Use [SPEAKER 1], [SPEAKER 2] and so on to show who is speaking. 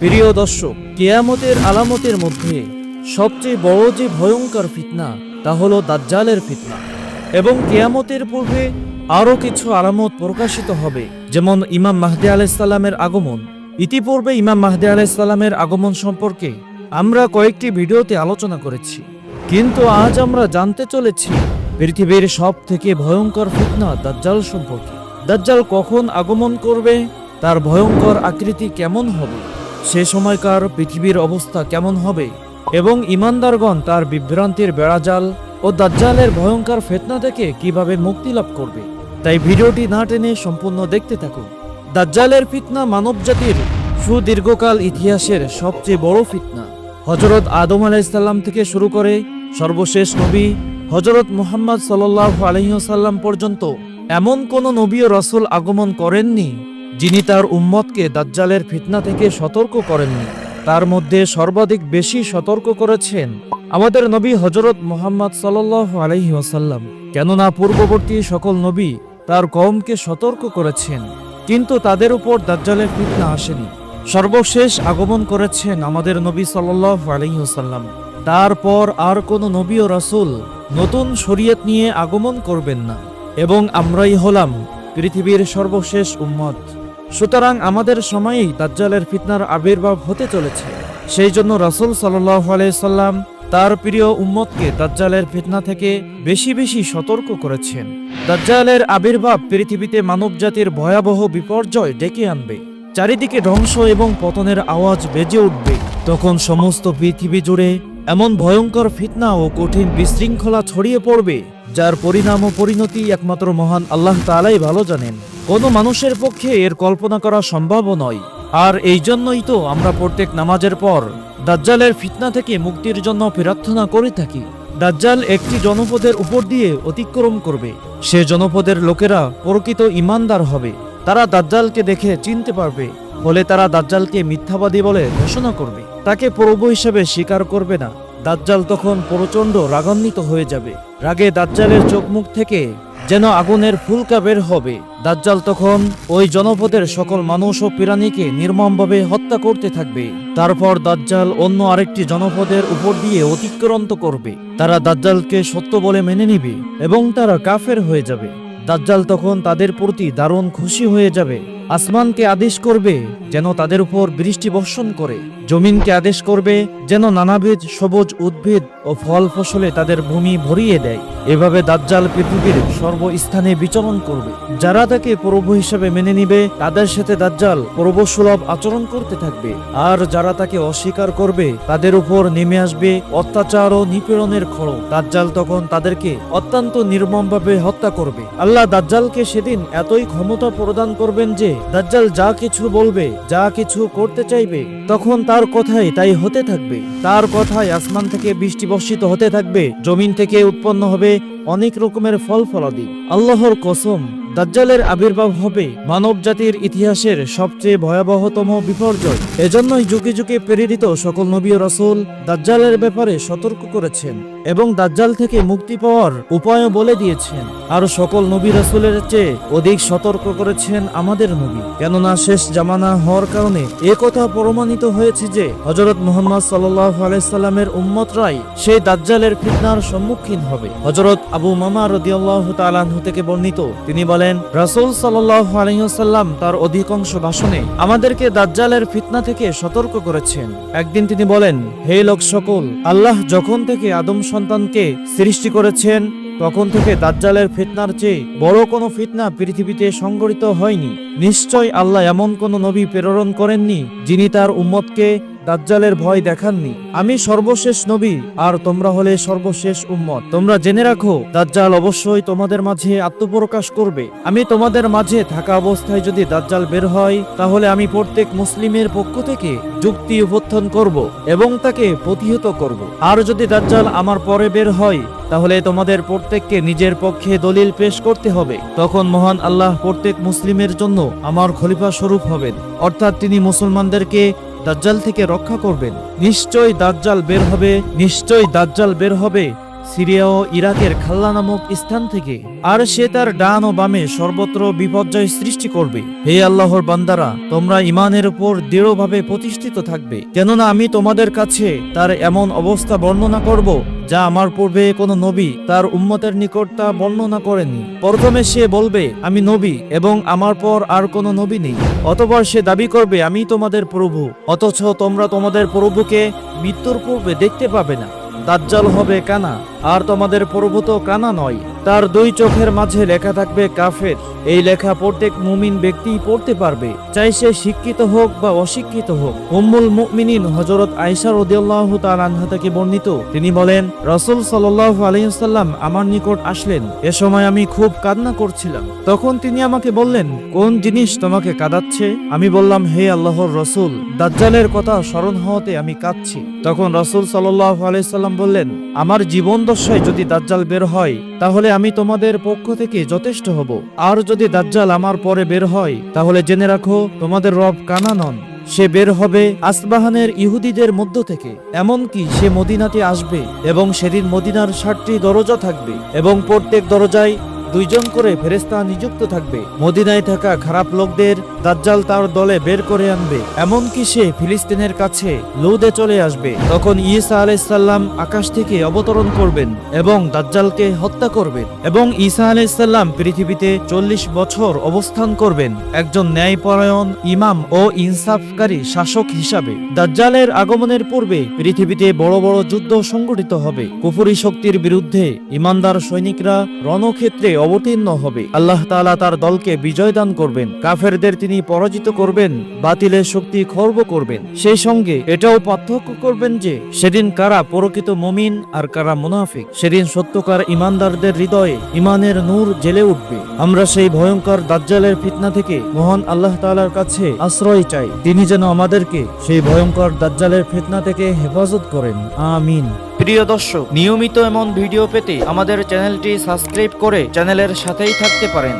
[SPEAKER 1] প্রিয় দর্শক, কেয়ামতের আলামতের মধ্যে সবচেয়ে বড় যে ভয়ঙ্কর ফিতনা, তা হলো দাজ্জালের ফিতনা। এবং কেয়ামতের পূর্বে আরও কিছু আলামত প্রকাশিত হবে, যেমন ইমাম মাহদি আলাইসাল্লামের আগমন। ইতিপূর্বে ইমাম মাহদি আলাইসাল্লামের আগমন সম্পর্কে আমরা কয়েকটি ভিডিওতে আলোচনা করেছি। কিন্তু আজ আমরা জানতে চলেছি পৃথিবীর সব থেকে ভয়ঙ্কর ফিতনা দাজ্জাল সম্পর্কে। দাজ্জাল কখন আগমন করবে, তার ভয়ঙ্কর আকৃতি কেমন হবে? সে সময়কার পৃথিবীর অবস্থা কেমন হবে? এবং ইমানদারগণ তার বিভ্রান্তির বেড়াজাল ও দাজ্জালের ভয়ঙ্কর ফেতনা থেকে কীভাবে মুক্তি লাভ করবে? তাই ভিডিওটি না টেনে সম্পূর্ণ দেখতে থাকুন। দাজ্জালের ফিতনা মানবজাতির সুদীর্ঘকাল ইতিহাসের সবচেয়ে বড় ফিতনা। হজরত আদম আলাইসাল্লাম থেকে শুরু করে সর্বশেষ নবী হজরত মুহাম্মদ সাল্লাহ আলহিহাসাল্লাম পর্যন্ত এমন কোন নবী রসুল আগমন করেননি যিনি তার উম্মতকে দাজ্জালের ফিতনা থেকে সতর্ক করেননি, তার মধ্যে সর্বাধিক বেশি সতর্ক করেছেন আমাদের নবী হজরত মোহাম্মদ সাল্লাহ আলহি ওসাল্লাম কেননা পূর্ববর্তী সকল নবী তার কওমকে সতর্ক করেছেন, কিন্তু তাদের উপর দাজ্জালের ফিতনা আসেনি। সর্বশেষ আগমন করেছেন আমাদের নবী সাল্লাহ আলহি ওসাল্লাম তারপর আর কোনো নবী ও রাসূল নতুন শরীয়ত নিয়ে আগমন করবেন না। এবং আমরাই হলাম পৃথিবীর সর্বশেষ উম্মত। সুতরাং আমাদের সময়েই দাজ্জালের ফিতনার আবির্ভাব হতে চলেছে। সেই জন্য রাসূল সাল্লাহ সাল্লাম তার প্রিয় উম্মতকে দাজ্জালের ফিতনা থেকে বেশি বেশি সতর্ক করেছেন। দাজ্জালের আবির্ভাব পৃথিবীতে মানবজাতির ভয়াবহ বিপর্যয় ডেকে আনবে। চারিদিকে ধ্বংস এবং পতনের আওয়াজ বেজে উঠবে। তখন সমস্ত পৃথিবী জুড়ে এমন ভয়ঙ্কর ফিতনা ও কঠিন বিশৃঙ্খলা ছড়িয়ে পড়বে যার পরিণাম ও পরিণতি একমাত্র মহান আল্লাহ তাআলাই ভালো জানেন। কোনো মানুষের পক্ষে এর কল্পনা করা সম্ভবও নয়। আর এই জন্যই তো আমরা প্রত্যেক নামাজের পর দাজ্জালের ফিতনা থেকে মুক্তির জন্য প্রার্থনা করে থাকি। দাজ্জাল একটি জনপদের উপর দিয়ে অতিক্রম করবে। সে জনপদের লোকেরা প্রকৃত ইমানদার হবে। তারা দাজ্জালকে দেখে চিনতে পারবে। ফলে তারা দাজ্জালকে মিথ্যাবাদী বলে ঘোষণা করবে। তাকে প্রভু হিসেবে স্বীকার করবে না। দাজ্জাল তখন প্রচণ্ড রাগান্বিত হয়ে যাবে। রাগে দাজ্জালের চোখ মুখ থেকে যেন আগুনের ফুলকা বের হবে। দাজ্জাল তখন ওই জনপদের সকল মানুষ ও প্রাণীকে নির্মমভাবে হত্যা করতে থাকবে। তারপর দাজ্জাল অন্য আরেকটি জনপদের উপর দিয়ে অতিক্রান্ত করবে। তারা দাজ্জালকে সত্য বলে মেনে নিবে এবং তারা কাফের হয়ে যাবে। দাজ্জাল তখন তাদের প্রতি দারুণ খুশি হয়ে যাবে। আসমানকে আদেশ করবে যেন তাদের উপর বৃষ্টি বর্ষণ করে। জমিনকে আদেশ করবে যেন নানাবিধ সবুজ উদ্ভিদ ও ফল ফসলে তাদের ভূমি ভরিয়ে দেয়। এভাবে দাজ্জাল পৃথিবীর সর্বস্থানে বিচরণ করবে। যারা তাকে প্রভু হিসেবে মেনে নিবে, তাদের সাথে দাজ্জাল প্রভু সুলভ আচরণ করতে থাকবে। আর যারা তাকে অস্বীকার করবে, তাদের উপর নেমে আসবে অত্যাচার ও নিপীড়নের খড়। দাজ্জাল তখন তাদেরকে অত্যন্ত নির্মমভাবে হত্যা করবে। আল্লাহ দাজ্জালকে সেদিন এতই ক্ষমতা প্রদান করবেন যে দাজ্জাল যা কিছু বলবে, যা কিছু করতে চাইবে, তখন তার কথাই তাই হতে থাকবে। তার কথায় আসমান থেকে বৃষ্টি বর্ষিত হতে থাকবে, জমিন থেকে উৎপন্ন হবে অনেক রকমের ফল ফলাদি। আল্লাহর কসম, দাজ্জালের আবির্ভাব হবে মানব জাতির ইতিহাসের সবচেয়ে ভয়াবহতম বিপর্যয়। এজন্যই যুগে যুগে প্রেরিত সকল নবী রাসূল দাজ্জালের ব্যাপারে সতর্ক করেছেন এবং দাজ্জাল থেকে মুক্তি পাওয়ার উপায়ও বলে দিয়েছেন। আর সকল নবী রাসূলের চেয়ে অধিক সতর্ক করেছেন আমাদের নবী। কেননা শেষ জামানা হওয়ার কারণে কথা প্রমাণিত হয়েছে যে হজরত মোহাম্মদ সাল্লাহ আলাইহি সাল্লামের উম্মতরাই সেই দাজ্জালের ফিতনার সম্মুখীন হবে। হজরত আবু মামা রাদিয়াল্লাহু তাআলা আনহু থেকে বর্ণিত। তিনি বলেন, রাসূল সাল্লাল্লাহু আলাইহি তার অধিকাংশ ভাষণে আমাদেরকে দাজ্জালের ফিতনা থেকে সতর্ক করেছেন। একদিন তিনি বলেন, হে লোক সকল, আল্লাহ যখন থেকে আদম সন্তানকে সৃষ্টি করেছেন, তখন থেকে দাজ্জালের ফিতনার চেয়ে বড় কোনো ফিতনা পৃথিবীতে সংগঠিত হয়নি। নিশ্চয় আল্লাহ এমন কোনো নবী প্রেরণ করেননি, যিনি তার উম্মতকে দাজ্জালের ভয় দেখাননি। আমি সর্বশেষ নবী, আর তোমরা হলে সর্বশেষ উম্মত। তোমরা জেনে রাখো, দাজ্জাল অবশ্যই তোমাদের মাঝে আত্মপ্রকাশ করবে। আমি তোমাদের মাঝে থাকা অবস্থায় যদি দাজ্জাল বের হয়, তাহলে আমি প্রত্যেক মুসলিমের পক্ষ থেকে যুক্তি উপত্থান করব এবং তাকে প্রতিহত করব। আর যদি দাজ্জাল আমার পরে বের হয়, তাহলে তোমাদের প্রত্যেককে নিজের পক্ষে দলিল পেশ করতে হবে। তখন মহান আল্লাহ প্রত্যেক মুসলিমের জন্য আমার খলিফা স্বরূপ হবেন। অর্থাৎ তিনি মুসলমানদেরকে দাজ্জাল থেকে রক্ষা করবেন। নিশ্চয় দাজ্জাল বের হবে নিশ্চয় দাজ্জাল বের হবে। সিরিয়া ও ইরাকের খাল্লা নামক স্থান থেকে, আর সে তার ডান ও বামে সর্বত্র বিপর্যয় সৃষ্টি করবে। হে আল্লাহর বান্দারা, তোমরা ইমানের উপর দৃঢ়ভাবে প্রতিষ্ঠিত থাকবে, কেননা আমি তোমাদের কাছে তার এমন অবস্থা বর্ণনা করব, যা আমার পূর্বে কোনো নবী তার উম্মতের নিকট তা বর্ণনা করেনি। প্রথমে সে বলবে, আমি নবী এবং আমার পর আর কোনো নবী নেই। অতপর সে দাবি করবে, আমি তোমাদের প্রভু, অথচ তোমরা তোমাদের প্রভুকে মৃত্যুর পূর্বে দেখতে পাবে না। দাজ্জাল হবে কানা। আর তোমাদের প্রভু তো কানা নয়। তার দুই চোখের মাঝে লেখা থাকবে কাফের। এই লেখা প্রত্যেক মুমিন ব্যক্তিই পড়তে পারবে। চাই সে শিক্ষিত হোক বা অশিক্ষিত হোক। উম্মুল মুমিনিন হজরত আয়সা রদিয়াল্লাহু তাআলা আনহা থেকে বর্ণিত। তিনি বলেন, রাসূল সাল্লাল্লাহু আলাইহি সাল্লাম আমার নিকট আসলেন। এ সময় আমি খুব কান্না করছিলাম। তখন তিনি আমাকে বললেন, কোন জিনিস তোমাকে কাঁদাচ্ছে? আমি বললাম, হে আল্লাহর রসুল, দাজ্জালের কথা স্মরণ হওয়াতে আমি কাঁদছি। তখন রসুল সাল্লাহ আলাইহি সাল্লাম বললেন, আমার জীবন দশায় যদি দাজ্জাল বের হয়, তাহলে আমি তোমাদের পক্ষ থেকে যথেষ্ট হব। আর যদি দাজ্জাল আমার পরে বের হয়, তাহলে জেনে রাখো, তোমাদের রব কানা নন সে বের হবে আসবাহানের ইহুদিদের মধ্য থেকে। এমনকি সে মদিনাতে আসবে এবং সেদিন মদিনার ষাটটি দরজা থাকবে এবং প্রত্যেক দরজায় দুইজন করে ফেরেস্তা নিযুক্ত থাকবে। মদিনায় থাকা খারাপ লোকদের দাজ্জাল তার দলে বের করে আনবে। এমনকি সে ফিলিস্তিনের কাছে লুদে চলে আসবে। তখন ঈসা আলাইসাল্লাম আকাশ থেকে অবতরণ করবেন এবং দাজ্জালকে হত্যা করবেন এবং ঈসা আলাইসাল্লাম পৃথিবীতে চল্লিশ বছর অবস্থান করবেন একজন ন্যায়পরায়ণ ইমাম ও ইনসাফকারী শাসক হিসাবে। দাজ্জালের আগমনের পূর্বে পৃথিবীতে বড় বড় যুদ্ধ সংগঠিত হবে। কুফুরি শক্তির বিরুদ্ধে ইমানদার সৈনিকরা রণক্ষেত্রে অবতীর্ণ হবে। আল্লাহ তাআলা তার দলকে বিজয় দান করবেন। কাফেরদের তিনি পরাজিত করবেন, বাতিলের শক্তি খর্ব করবেন। সেই সঙ্গে এটাও পার্থক্য করবেন যে, সেদিন কারা প্রকৃত মমিন আর কারা মুনাফিক, সেদিন সত্যকার ইমানদারদের হৃদয়ে ইমানের নূর জেলে উঠবে। আমরা সেই ভয়ঙ্কর দাজ্জালের ফিতনা থেকে মহান আল্লাহ তাআলার কাছে আশ্রয় চাই। তিনি যেন আমাদেরকে সেই ভয়ঙ্কর দাজ্জালের ফিতনা থেকে হেফাজত করেন। আমিন। প্রিয় দর্শক নিয়মিত এমন ভিডিও পেতে আমাদের চ্যানেলটি সাবস্ক্রাইব করে চ্যানেলের সাথেই থাকতে পারেন।